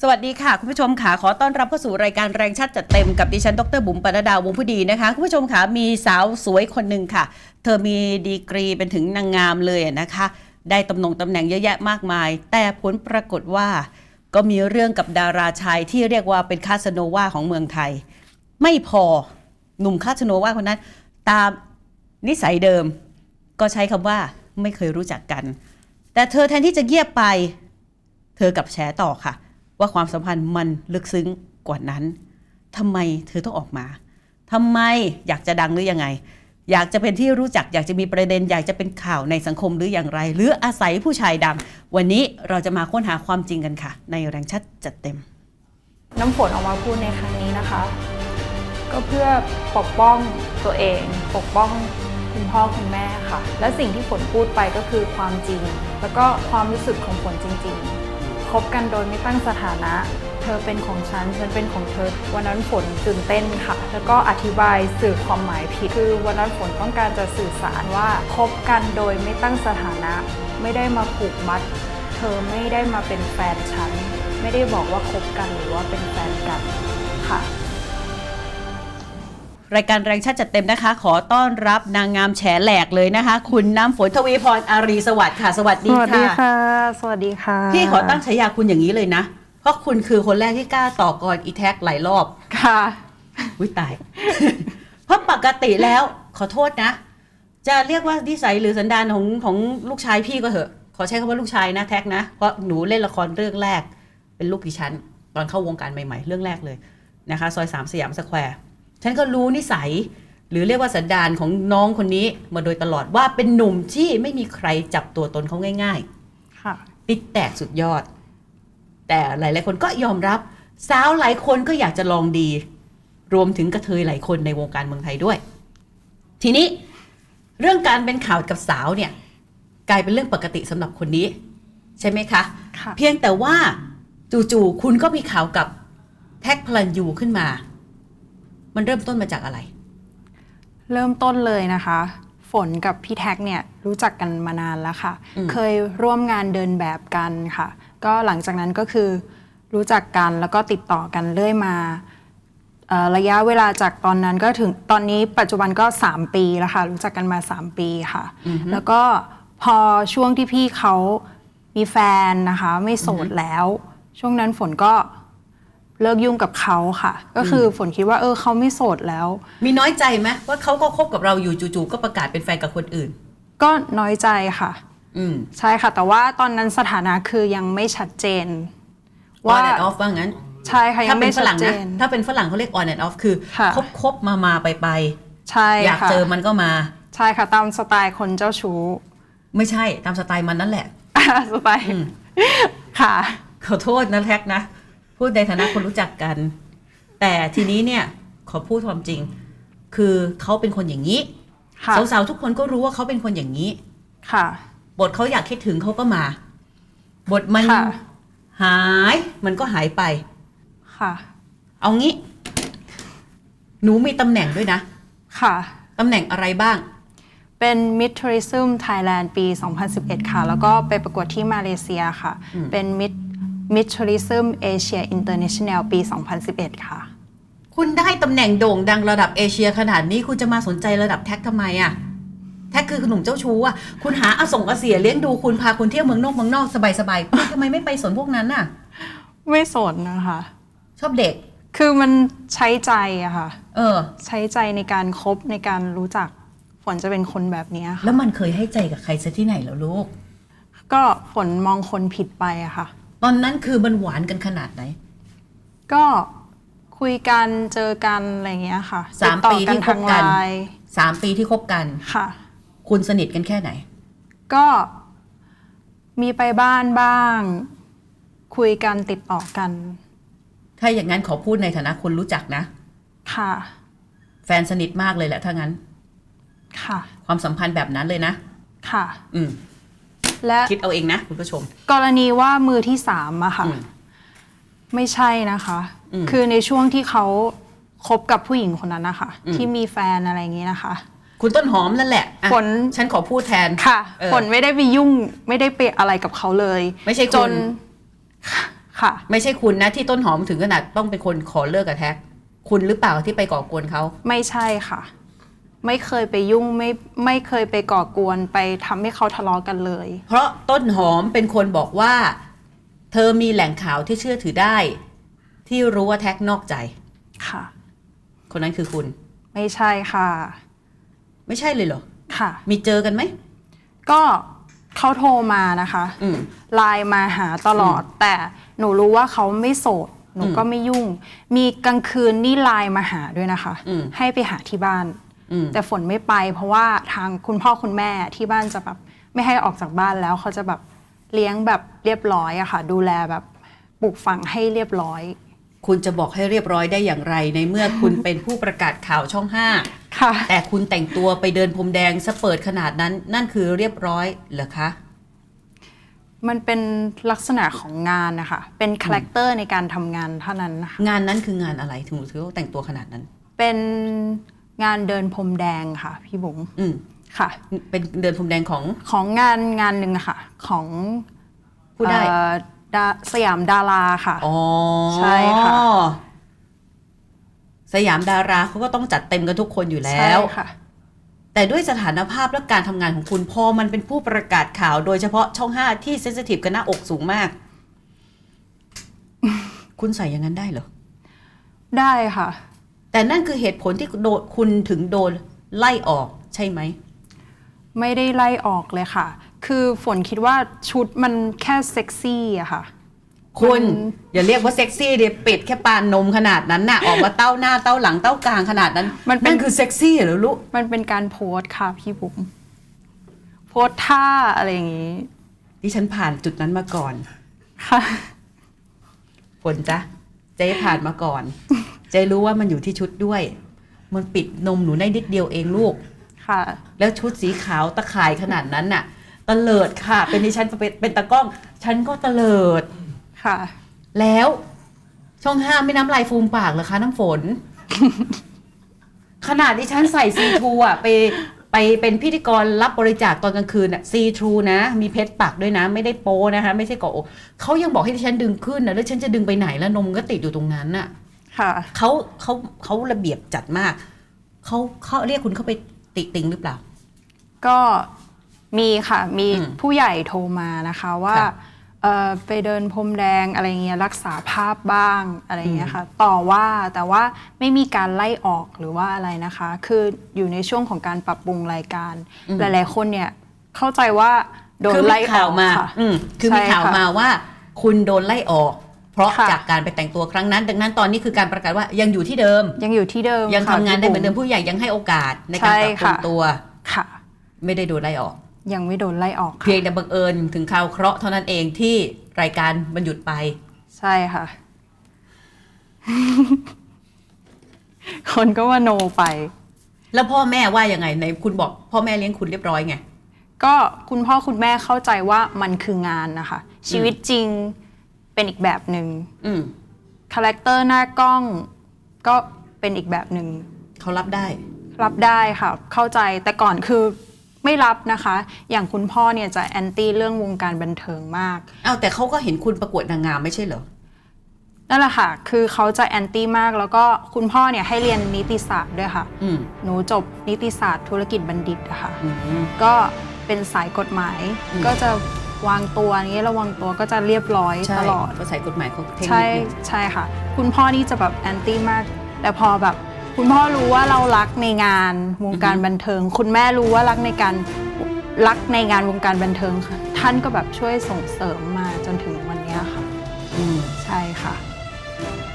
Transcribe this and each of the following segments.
สวัสดีค่ะ คุณผู้ชมค่ะขอต้อนรับเข้าสู่รายการแรงชัดจัดเต็มกับดิฉันดรบุ๋มปนดดาวงผู้ดีนะคะ คุณผู้ชมค่ะมีสาวสวยคนหนึ่งค่ะ เธอมีดีกรีเป็นถึงนางงามเลยนะคะ ได้ตำแหน่งตำแหน่งเยอะแยะมากมาย แต่ผลปรากฏว่า ก็มีเรื่องกับดาราชายที่เรียกว่าเป็นคาสโนวาของเมืองไทย ไม่พอหนุ่มคาสโนวาคนนั้น ตามนิสัยเดิม ก็ใช้คำว่าไม่เคยรู้จักกัน แต่เธอแทนที่จะเงียบไป เธอกับแฉต่อค่ะ ว่าความสัมพันธ์มันลึกซึ้งกว่านั้นทำไมเธอต้องออกมาทำไมอยากจะดังหรือยังไง อยากจะเป็นที่รู้จักอยากจะมีประเด็น อยากจะเป็นข่าวในสังคมหรืออย่างไร หรืออาศัยผู้ชายดัง วันนี้เราจะมาค้นหาความจริงกันค่ะ ในแรงชัดจัดเต็ม น้ำฝนออกมาพูดในครั้งนี้นะคะ ก็เพื่อปกป้องตัวเอง ปกป้องคุณพ่อคุณแม่ค่ะ และสิ่งที่ฝนพูดไปก็คือความจริง แล้วก็ความรู้สึกของฝนจริง ๆ คบกันโดยไม่ตั้งสถานะ เธอเป็นของฉัน ฉันเป็นของเธอ วันนั้นฝนตื่นเต้นค่ะ แล้วก็อธิบายสื่อความหมายผิด คือวันนั้นฝนต้องการจะสื่อสารว่าคบกันโดยไม่ตั้งสถานะ ไม่ได้มาผูกมัด เธอไม่ได้มาเป็นแฟนฉัน ไม่ได้บอกว่าคบกันหรือว่าเป็นแฟนกันค่ะ รายการแรงชัดจัดเต็มนะคะ ขอต้อนรับนางงามแฉแหลกเลยนะคะ คุณน้ำฝนทวีพรอารีสวัสดิ์ค่ะ สวัสดีสวัสดีค่ะค่ะ สวัสดีค่ะ พี่ขอตั้งฉายาคุณอย่างนี้เลยนะ เพราะคุณคือคนแรกที่กล้าต่อกรอีแท็กหลายรอบค่ะวิตาย เพราะปกติแล้วขอโทษนะ จะเรียกว่านิสัยหรือสันดานของของลูกชายพี่ก็เถอะ ขอใช้คำว่าลูกชายนะแท็กนะ เพราะหนูเล่นละครเรื่องแรก เป็นลูกดิฉัน ตอนเข้าวงการใหม่ๆ เรื่องแรกเลยนะคะ ซอยสามสยามสแควร์ ฉันก็รู้นิสัย หรือเรียกว่าสันดานของน้องคนนี้มาโดยตลอดว่าเป็นหนุ่มที่ไม่มีใครจับตัวตนเขาง่ายๆ ค่ะ ติดแตกสุดยอด แต่หลายๆคนก็ยอมรับ สาวหลายคนก็อยากจะลองดี รวมถึงกระเทยหลายคนในวงการเมืองไทยด้วย ทีนี้เรื่องการเป็นข่าวกับสาวเนี่ย กลายเป็นเรื่องปกติสำหรับคนนี้ ใช่ไหมคะค่ะเพียงแต่ว่าจู่ๆคุณก็มีข่าวกับแท็กพลันยูขึ้นมา มันเริ่มต้นมาจากอะไร เริ่มต้นเลยนะคะ ฝนกับพี่แท็กเนี่ยรู้จักกันมานานแล้วค่ะอืมเคยร่วมงานเดินแบบกันค่ะ ก็หลังจากนั้นก็คือรู้จักกันแล้วก็ติดต่อกันเรื่อยมาเอ่อระยะเวลาจากตอนนั้นก็ถึงตอนนี้ปัจจุบันก็ 3 ปีแล้วค่ะ รู้จักกันมา 3 ปีค่ะ แล้วก็พอช่วงที่พี่เขามีแฟนนะคะ ไม่โสดแล้ว ช่วงนั้นฝนก็ เลิกยุ่งกับเขาค่ะ ก็คือฝนคิดว่าเออเขาไม่โสดแล้ว มีน้อยใจไหมว่าเขาก็คบกับเราอยู่จู่ๆก็ประกาศเป็นแฟนกับคนอื่น ก็น้อยใจค่ะ อืมใช่ค่ะ แต่ว่าตอนนั้นสถานะคือยังไม่ชัดเจนว่าว่า on and off ว่างั้น ใช่ค่ะยัถ้างเป็ไม่นฝชัดรั่งเจนะน ถ้าเป็นฝรั่งเขาเรียก on and off คือค่ะ คบคบมามาไปไปใช่อยากค่ะเจอมันก็มา ใช่ค่ะตามสไตล์คนเจ้าชู้ ไม่ใช่ตามสไตล์มันนั่นแหละ สไตล์ค่ะ ขอโทษนะแท็กนะ พูดในฐานะคนรู้จักกัน แต่ทีนี้เนี่ยขอพูดความจริง คือเขาเป็นคนอย่างนี้ค่ะสาวๆทุกคนก็รู้ว่าเขาเป็นคนอย่างนี้ ค่ะ บทเขาอยากคิดถึงเขาก็มา บทมันค่ะหายมันก็หายไป ค่ะ เอางี้ หนูมีตำแหน่งด้วยนะ ค่ะตำแหน่งอะไรบ้าง เป็น Mid Tourism Thailand ปี 2011 ค่ะ แล้วก็ไปประกวดที่มาเลเซียค่ะ เป็น Mid Mid Tourism Asia International ปี 2011 ค่ะ คุณได้ตำแหน่งโด่งดังระดับเอเชียขนาดนี้คุณจะมาสนใจระดับแท็กทำไมอะแท็กคือหนุ่มเจ้าชู้อะคุณหาอาส่งอาเสียเลี้ยงดูคุณพาคุณเที่ยวเมืองนอกเมืองนอกสบายๆคุณทำไมไม่ไปสนพวกนั้นน่ะ ไม่สนนะคะ ชอบเด็ก คือมันใช้ใจอะค่ะ เออ ใช้ใจในการคบในการรู้จักฝนจะเป็นคนแบบนี้ค่ะแล้วมันเคยให้ใจกับใครซะที่ไหนแล้วลูก ก็ฝนมองคนผิดไปอะค่ะ ตอนนั้นคือมันหวานกันขนาดไหน ก็คุยกันเจอกันอะไรอย่างเงี้ยค่ะสามติดต่อปีที่คบกันทางไลน์สามปีที่คบกัน ค่ะ คุณสนิทกันแค่ไหน ก็มีไปบ้านบ้าง คุยกันติดต่อกันถ้าอย่างนั้นขอพูดในฐานะคนรู้จักนะ ค่ะ แฟนสนิทมากเลยแหละถ้างั้น ค่ะ ความสัมพันธ์แบบนั้นเลยนะ ค่ะ อืม และคิดเอาเองนะคุณผู้ชม กรณีว่ามือที่สามอะค่ะอืมไม่ใช่นะคะอืมคือในช่วงที่เขาคบกับผู้หญิงคนนั้นนะคะอืมที่มีแฟนอะไรอย่างงี้นะคะ คุณต้นหอมนั่นแหละอะฝนฉันขอพูดแทนค่ะเออฝนไม่ได้ไปยุ่งไม่ได้ไปอะไรกับเขาเลย ไม่ใช่คุณจนค่ะ ไม่ใช่คุณนะที่ต้นหอมถึงขนาดต้องเป็นคนขอเลิกกับแท็ก คุณหรือเปล่าที่ไปก่อกวนเขาไม่ใช่ค่ะ ไม่เคยไปยุ่งไม่ไม่เคยไปก่อกวนไปทำให้เขาทะเลาะกันเลย เพราะต้นหอมเป็นคนบอกว่า เธอมีแหล่งข่าวที่เชื่อถือได้ ที่รู้ว่าแท็กนอกใจ ค่ะ คนนั้นคือคุณ ไม่ใช่ค่ะไม่ใช่เลยเหรอ ค่ะ มีเจอกันไหมก็เขาโทรมานะคะอืม ไลน์มาหาตลอด แต่หนูรู้ว่าเขาไม่โสดหนูก็ไม่ยุ่ง มีกลางคืนนี่ไลน์มาหาด้วยนะคะ อืม ให้ไปหาที่บ้านอืม แต่ฝนไม่ไป เพราะว่าทางคุณพ่อคุณแม่ที่บ้านจะแบบไม่ให้ออกจากบ้านแล้วเขาจะแบบเลี้ยงแบบเรียบร้อยอะค่ะ ดูแลแบบปลูกฝังให้เรียบร้อย คุณจะบอกให้เรียบร้อยได้อย่างไร ในเมื่อคุณเป็นผู้ประกาศข่าวช่องห้าค่ะ แต่คุณแต่งตัวไปเดินพรมแดงสเปิดขนาดนั้น นั่นคือเรียบร้อยเหรอคะมันเป็นลักษณะของงานนะคะ เป็นคาแรคเตอร์ในการทำงานเท่านั้นนะคะงานนั้นคืองานอะไรถึงถือว่าแต่งตัวขนาดนั้น เป็น งานเดินพรมแดงค่ะ พี่บุ๋มอืมค่ะ เป็นเดินพรมแดงของของงานงานหนึ่งอะค่ะ ของผู้ได้เอ่อดาสยามดาราค่ะ อ๋อใช่ค่ะ สยามดาราเขาก็ต้องจัดเต็มกันทุกคนอยู่แล้ใช่ว ค่ะ แต่ด้วยสถานภาพและการทำงานของคุณพอมันเป็นผู้ประกาศข่าวโดยเฉพาะช่องห้าที่เซนซิทีฟกับหน้าอกสูงมาก คุณใส่อย่างนั้นได้เหรอ ได้ค่ะ แต่นั่นคือเหตุผลที่โดนคุณถึงโดนไล่ออกใช่ไหม ไม่ได้ไล่ออกเลยค่ะ คือฝนคิดว่าชุดมันแค่เซ็กซี่อะค่ะ คุณมันอย่าเรียกว่าเซ็กซี่เดี๋ยวปิดแค่ปานนมขนาดนั้นน่ะ ออกมาเต้าหน้าเต้าหลังเต้ากลางขนาดนั้นมันเป็นนั่นคือเซ็กซี่เหรอลูกมันเป็นการโพสต์ค่ะพี่บุ๋มโพสต์ท่าอะไรอย่างนี้ดิฉันผ่านจุดนั้นมาก่อน ค่ะฝนจ๊ะเจ๊ผ่านมาก่อน เจ๊รู้ว่ามันอยู่ที่ชุดด้วย มันปิดนมหนูได้นิดเดียวเองลูก ค่ะ แล้วชุดสีขาวตะข่ายขนาดนั้นน่ะ ตะเลิดค่ะ เป็นดิฉันเป็นเป็นตากล้อง ฉันก็ตะเลิด ค่ะ แล้วช่องห้าไม่น้ำลายฟูมปากเหรอคะน้ำฝน ขนาดที่ฉันใส่ซีทูอะไปไปเป็นพิธีกรรับบริจาคตอนกลางคืนอะซีทูนะ มีเพชรปักด้วยนะ ไม่ได้โป้นะคะ ไม่ใช่เกาะอกเขายังบอกให้ดิฉันดึงขึ้นนะแล้วฉันจะดึงไปไหนแล้วนมก็ติดอยู่ตรงนั้นน่ะค่ะ เขาเขาเขาระเบียบจัดมากเขาเขาเรียกคุณเข้าไปติติงหรือเปล่า ก็มีค่ะ มีอืมผู้ใหญ่โทรมานะคะว่าค่ะเอ่อไปเดินพรมแดงอะไรเงี้ยรักษาภาพบ้างอะไรเงี้ยค่ะ ต่อว่าแต่ว่าไม่มีการไล่ออกหรือว่าอะไรนะคะ คืออยู่ในช่วงของการปรับปรุงรายการ หลายๆคนเนี่ยเข้าใจว่าโดนคือมีไล่อข่าอวกมาค่ะอืมคือมีใช่ข่าวค่ะมาว่า คุณโดนไล่ออก เพราะค่ะจากการไปแต่งตัวครั้งนั้น ดังนั้นตอนนี้คือการประกาศว่ายังอยู่ที่เดิม ยังอยู่ที่เดิม ยังค่ะทำงานได้เหมือนเดิมพี่ผู้ใหญ่ยังให้โอกาสในการปรับปรุงใช่ค่ะตัวค่ะ ไม่ได้โดนไล่ออก ยังไม่โดนไล่ออก เพียค่ะงแต่บังเอิญถึงข่าวเคราะห์เท่านั้นเองที่รายการมันหยุดไป ใช่ค่ะ คนก็ว่าโนไป แล้วพ่อแม่ว่ายังไงในคุณบอก พ่อแม่เลี้ยงคุณเรียบร้อยไงก็คุณพ่อคุณแม่เข้าใจว่ามันคืองานนะคะ ชีวิตจริง เป็นอีกแบบหนึ่งอืมคาแรคเตอร์หน้ากล้องก็เป็นอีกแบบหนึ่งเขารับได้ รับได้ค่ะ เข้าใจแต่ก่อนคือไม่รับนะคะ อย่างคุณพ่อเนี่ยจะแอนตี้เรื่องวงการบันเทิงมากอ้าวแต่เขาก็เห็นคุณประกวดนางงามไม่ใช่เหรอ นั่นแหละค่ะ คือเขาจะแอนตี้มาก แล้วก็คุณพ่อเนี่ยให้เรียนนิติศาสตร์ด้วยค่ะ อืมหนูจบนิติศาสตร์ธุรกิจบัณฑิตอะค่ะ อืม ก็เป็นสายกฎหมาย อืม ก็จะ วางตัวนี้ระวังตัวก็จะเรียบร้อยใช่ตลอดภาษากฎหมายเขาเทคนิคใช่ใช่ค่ะ คุณพ่อนี่จะแบบแอนตี้มาก แต่พอแบบ คุณพ่อรู้ว่าเรารักในงานวงการบันเทิง คุณแม่รู้ว่ารักในการรักในงานวงการบันเทิงค่ะ ท่านก็แบบช่วยส่งเสริมมาจนถึงวันเนี้ยค่ะอืมใช่ค่ะ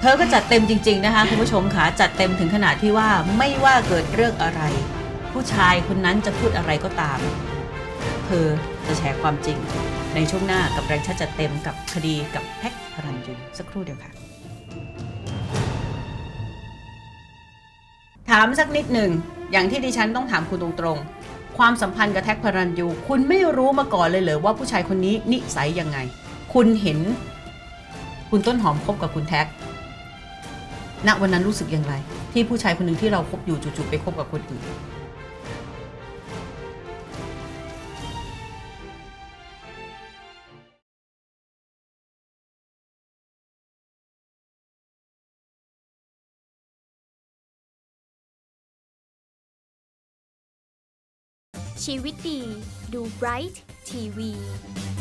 เธอก็จัดเต็มจริง ๆ นะคะคุณผู้ชมค่ะจัดเต็มถึงขนาดที่ว่าไม่ว่าเกิดเรื่องอะไร ผู้ชายคนนั้นจะพูดอะไรก็ตาม เธอ จะแชร์ความจริง ในช่วงหน้ากับแรงชัดจัดเต็มกับคดีกับแพ็คพรันยูสักครู่เดียวค่ะ ถามสักนิดหนึ่ง อย่างที่ดิฉันต้องถามคุณตรงๆ ความสัมพันธ์กับแท็กพรันยู คุณไม่รู้มาก่อนเลยเหรอว่าผู้ชายคนนี้นิสัยยังไง คุณเห็น คุณต้นหอมคบกับคุณแท็กณวันนั้นรู้สึกอย่างไร ที่ผู้ชายคนหนึ่งที่เราคบอยู่จู่ๆไปคบกับคนอื่น ชีวิตดี ดูไบรท์ทีวี